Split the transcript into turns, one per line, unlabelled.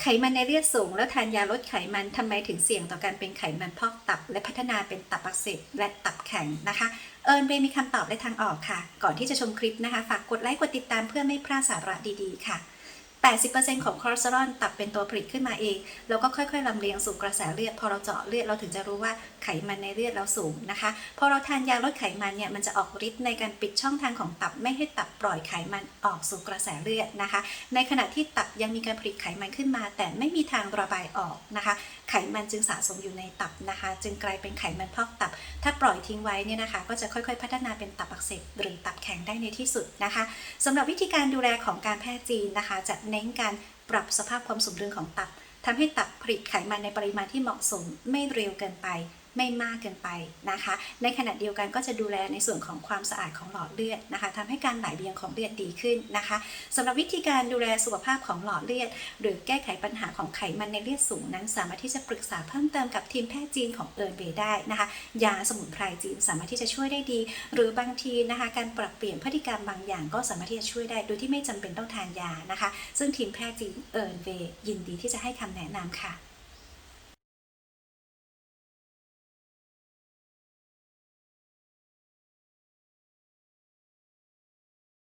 ไขมันในเลือดสูง แล้วทานยาลดไขมันทำไมถึงเสี่ยงต่อการเป็นไขมันพอกตับ และพัฒนาเป็นตับอักเสบและตับแข็งนะคะ เอิญเบย์มีคำตอบและทางออกค่ะ ก่อนที่จะชมคลิปนะคะ ฝากกดไลค์กดติดตามเพื่อไม่พลาดสาระดีๆ ค่ะ 80%ของคอเลสเตอรอลตับเป็นตัวผลิตขึ้นมาเอง แล้วก็ค่อยๆลำเลียงสู่กระแสเลือด พอเราเจาะเลือดเราถึงจะรู้ว่าไขมันในเลือดเราสูงนะคะ พอเราทานยาลดไขมันเนี่ยมันจะออกฤทธิ์ในการปิดช่องทางของตับไม่ให้ตับปล่อยไขมันออกสู่กระแสเลือดนะคะ ในขณะที่ตับยังมีการผลิตไขมันขึ้นมา แต่ไม่มีทางระบายออกนะคะ ไขมันจึงสะสมอยู่ในตับนะคะ จึงกลายเป็นไขมันพอกตับ ถ้าปล่อยทิ้งไว้เนี่ยนะคะ ก็จะค่อยๆ พัฒนาเป็นตับอักเสบหรือตับแข็งได้ในที่สุดนะคะสำหรับวิธีการดูแลของการแพทย์จีนนะคะ จะเน้นการปรับสภาพความสมดุลของตับทำให้ตับผลิตไขมันในปริมาณที่เหมาะสมไม่เร็วเกินไปไม่มากเกินไปนะคะ ในขณะเดียวกันก็จะดูแลในส่วนของความสะอาดของหลอดเลือดนะคะทำให้การไหลเวียนของเลือดดีขึ้นนะคะสำหรับวิธีการดูแลสุขภาพของหลอดเลือด หรือแก้ไขปัญหาของไขมันในเลือดสูงนั้น สามารถที่จะปรึกษาเพิ่มเติมกับทีมแพทย์จีนของเอิร์นเบได้นะคะ ยาสมุนไพรจีนสามารถที่จะช่วยได้ดี หรือบางทีนะคะ การปรับเปลี่ยนพฤติกรรมบางอย่าง ก็สามารถที่จะช่วยได้โดยที่ไม่จำเป็นต้องทานยานะคะ ซึ่งทีมแพทย์จีนเอิร์นเบยินดีที่จะให้คำแนะนำค่ะ